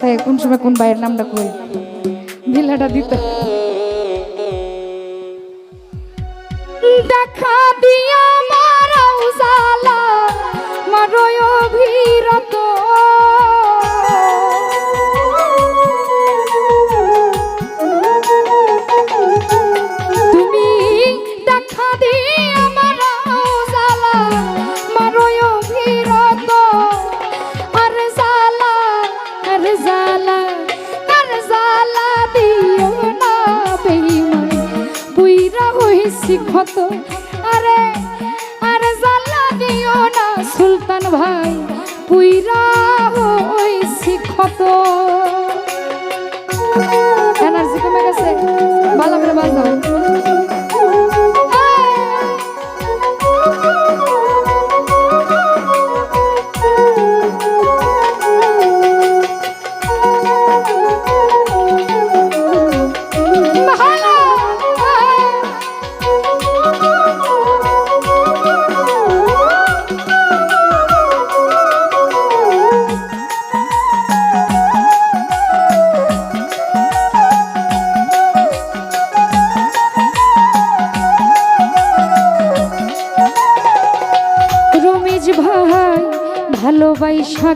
তাই কোন সময় কোন ভাইয়ের নামটা কই? ভিলাটা দিতে। দেখা দিয়া মারাও উজালা মারয় ক্ষত আরে আরে জাল্লা দিও না সুলতান ভাই পুইরা হইছি ক্ষত।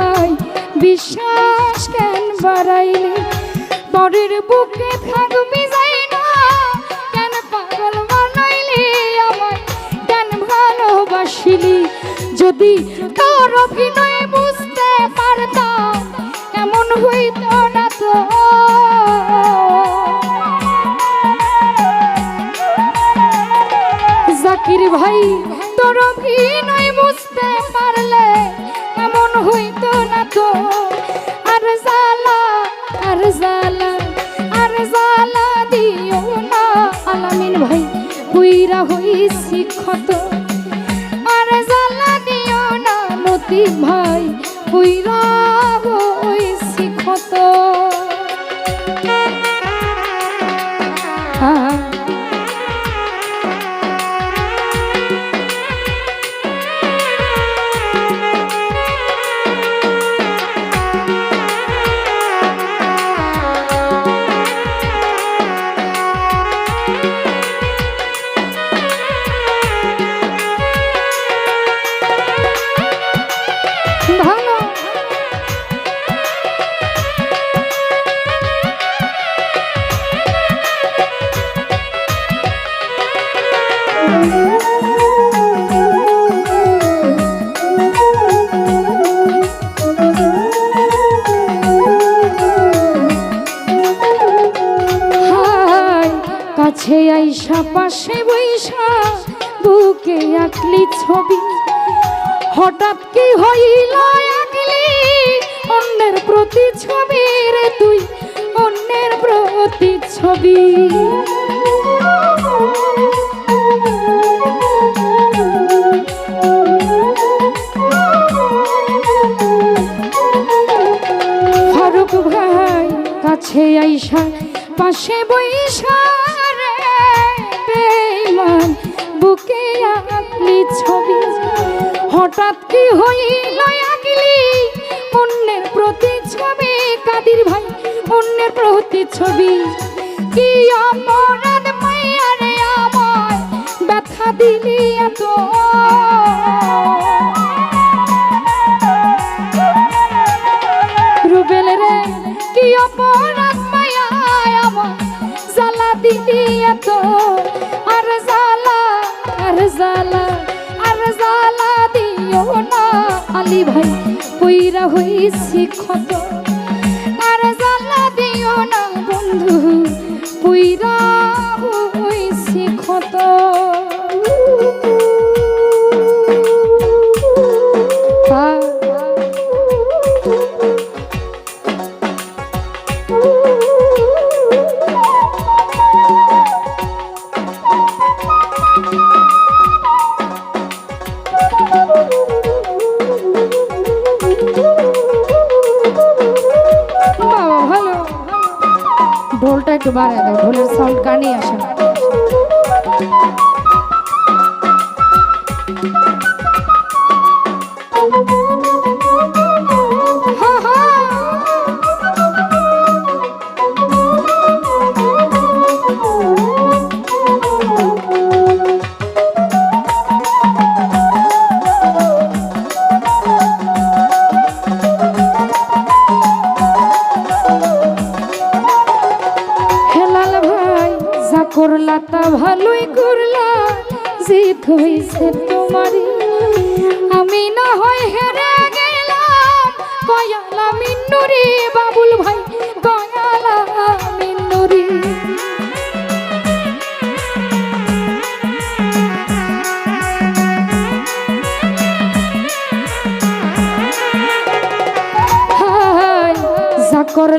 ভাই বিশ্বাস কেন বাড়াইলে? পরের বুকে থাকবি যাই না, কেন পাগল বানাইলি আমায়? কেন ভালোবাসিলি? যদি তোর অভিনয় বুঝতে পারতাম এমন হইত না তো? জাকির ভাই, তোর অভিনয় বুঝতে এমন তো আর জালা আর জালা আর জালা দিও না আলামিন ভাই পুইরা হইছি ক্ষত আর জালা দিও না মতি ভাই পুইরা হইছি ক্ষত আহ আইসা পাশে বৈশা, বুকে আঁকলি ছবি। হঠাৎ কি হইল আঁকলি? অন্যের প্রতি ছবি রে তুই, অন্যের প্রতি ছবি। ফারুক ভাই কাছে আইসা, পাশে বৈশা রে বেঈমান বুকে আঁকলি ছবি। হঠাৎ কি হইল আঁকলি অন্যের প্রতি ছবি, কাদির ভাই, অন্যের প্রতি ছবি। কি অপরাধ মাইয়া রে আমায় ব্যথা দিলি এত? আলী ভাই কইরা হইছি ক্ষত। আর জ্বালা দিও না বন্ধু কইরা ঢোলটা একটু বাড়ায় দাও ঢোলের সাউন্ড কানে আসে না।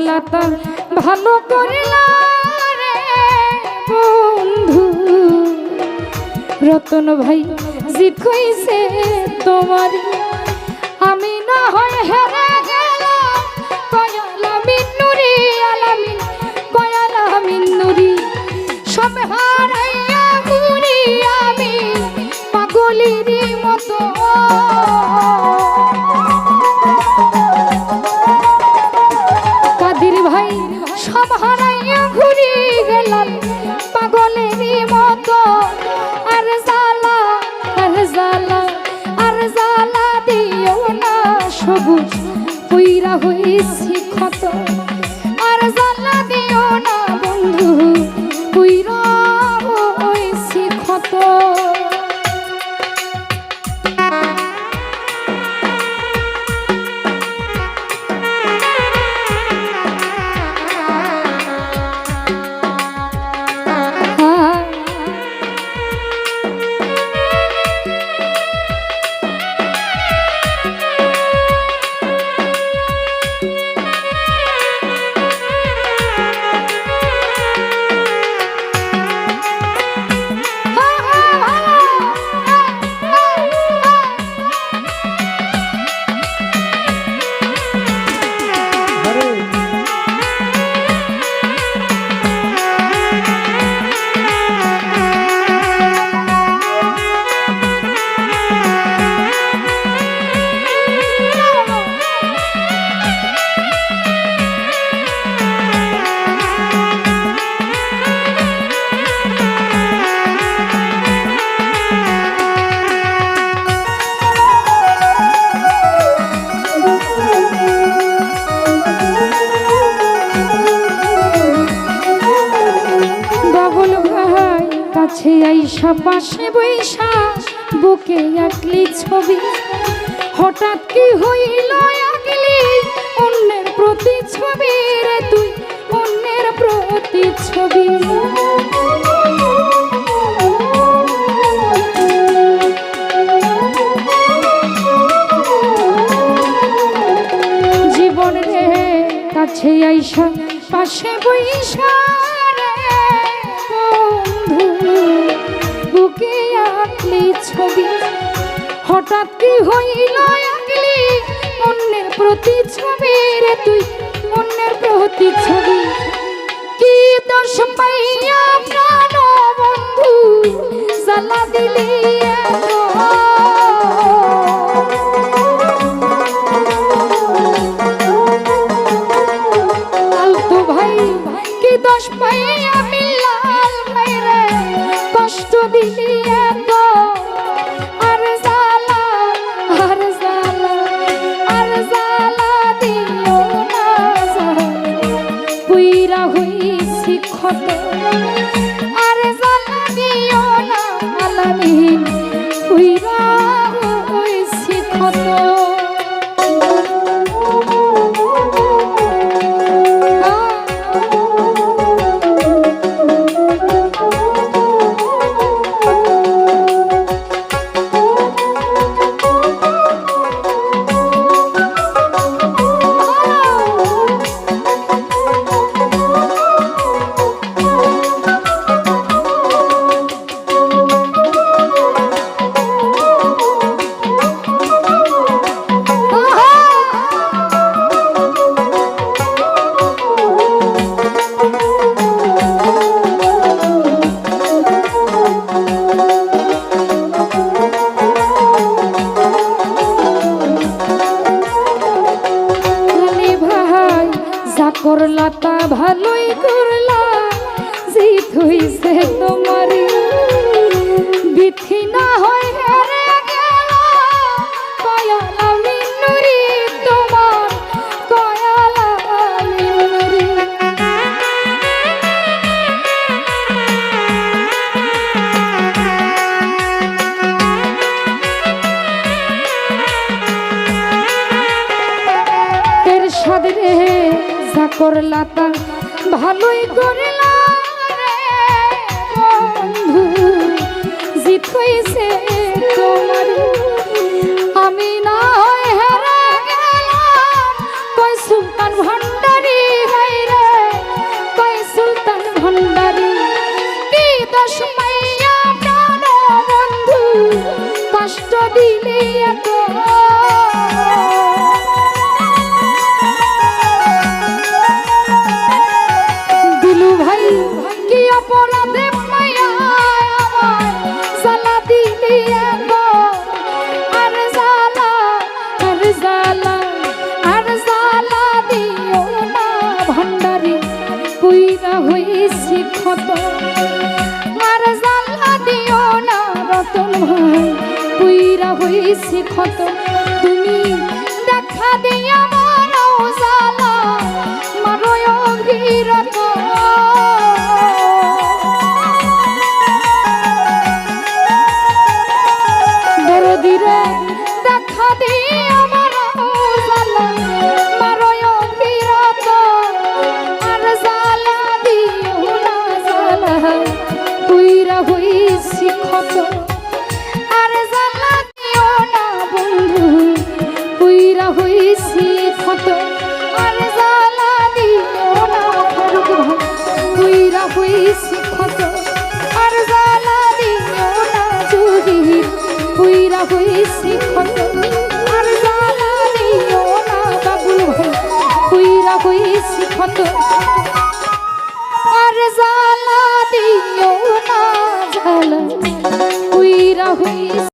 যা করলা তা ভালো করলা বন্ধু। রতন ভাই জিত হইছে তোমার, আমি না হয় হেরে ছবি হঠাৎ কি হইল আঁকলি অন্যের প্রতি ছবি রে তুই, অন্যের প্রতি ছবি জীবন কাছে আইসা, পাশে বৈশা হঠাৎ কি হইল আঁকলি অন্যের প্রতি ছবি রে তুই, অন্যের প্রতি ছবি কি দোষ পাইয়া প্রাণ বন্ধু? জ্বালা দিলি এত? আলতু হইছি করলা তা ভালোই করলা জিত হইছে তোমার বিথি করলা তা ভালোই করলা রে বন্ধু। জিত হইছে তোমার আমি না হয় হেরে গেলাম, কই সুলতান ভান্ডারি ক্ষত আর জ্বালা দিও না রতন ভাই কুইরা হইছি ক্ষত। তুমি দেখা দিয়া মারো জ্বালা, মারো অভিরত হইছি ক্ষত। আর জালা দিও না যদি পুইরা হইছি ক্ষত। আর জালা দিও না বাবুল ভাই পুইরা হইছি ক্ষত। আর জালা দিও না জালা পুইরা হইছি